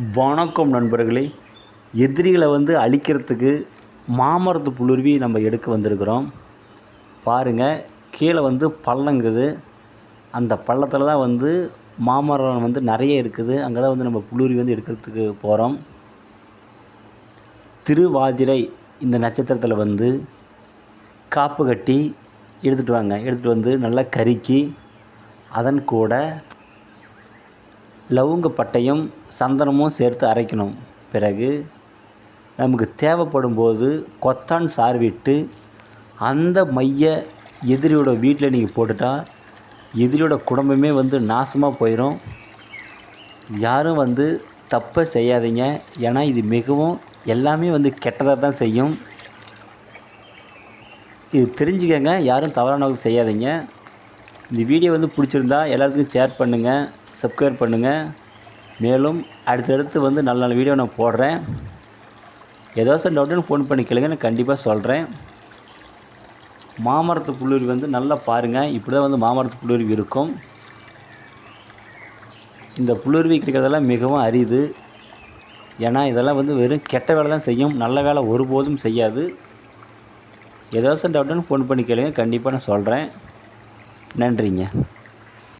வணக்கம் நண்பர்களே. எதிரிகளை வந்து அழிக்கிறதுக்கு மாமரத்து புலுருவி நம்ம எடுக்க வந்திருக்கிறோம். பாருங்கள் கீழே வந்து பள்ளங்குது அந்த பள்ளத்தில் தான் வந்து மாமரம் வந்து நிறைய இருக்குது. அங்கே தான் வந்து நம்ம புலுரி வந்து எடுக்கிறதுக்கு போகிறோம் திருவாதிரை இந்த நட்சத்திரத்தில் வந்து காப்பு கட்டி எடுத்துகிட்டு வாங்க. எடுத்துகிட்டு வந்து நல்லா கருக்கி அதன் கூட லவங்க பட்டையும் சந்தனமும் சேர்த்து அரைக்கணும். பிறகு நமக்கு தேவைப்படும் போது கொத்தான் சார் விட்டு அந்த மைய எதிரியோட வீட்டில் நீங்கள் போட்டுட்டால் எதிரியோட குடும்பமே வந்து நாசமாக போயிடும் யாரும் வந்து தப்பை செய்யாதீங்க. ஏன்னா இது மிகவும் எல்லாமே வந்து கெட்டதாக தான் செய்யும். இது தெரிஞ்சுக்கங்க. யாரும் தவறானவங்க செய்யாதீங்க. இந்த வீடியோ வந்து பிடிச்சிருந்தா எல்லாத்துக்கும் ஷேர் பண்ணுங்கள் சப்ஸ்கிரைப் பண்ணுங்கள் மேலும் அடுத்தடுத்து வந்து நல்ல நல்ல வீடியோ நான் போடுறேன். ஏதாச்சும் டவுட்டுன்னு ஃபோன் பண்ணி கேளுங்க நான் கண்டிப்பாக சொல்கிறேன் மாமரத்து புல்லுருவி வந்து நல்லா பாருங்கள் இப்படி தான் வந்து மாமரத்து புல்லுருவி இருக்கும். இந்த புல்லுருவி கிடைக்கிறதெல்லாம் மிகவும் அரிது. ஏன்னா இதெல்லாம் வந்து வெறும் கெட்ட வேலை தான் செய்யும். நல்ல வேலை ஒருபோதும் செய்யாது. ஏதாச்சும் டவுட்டுன்னு ஃபோன் பண்ணி கேளுங்க கண்டிப்பாக நான் சொல்கிறேன் நன்றிங்க.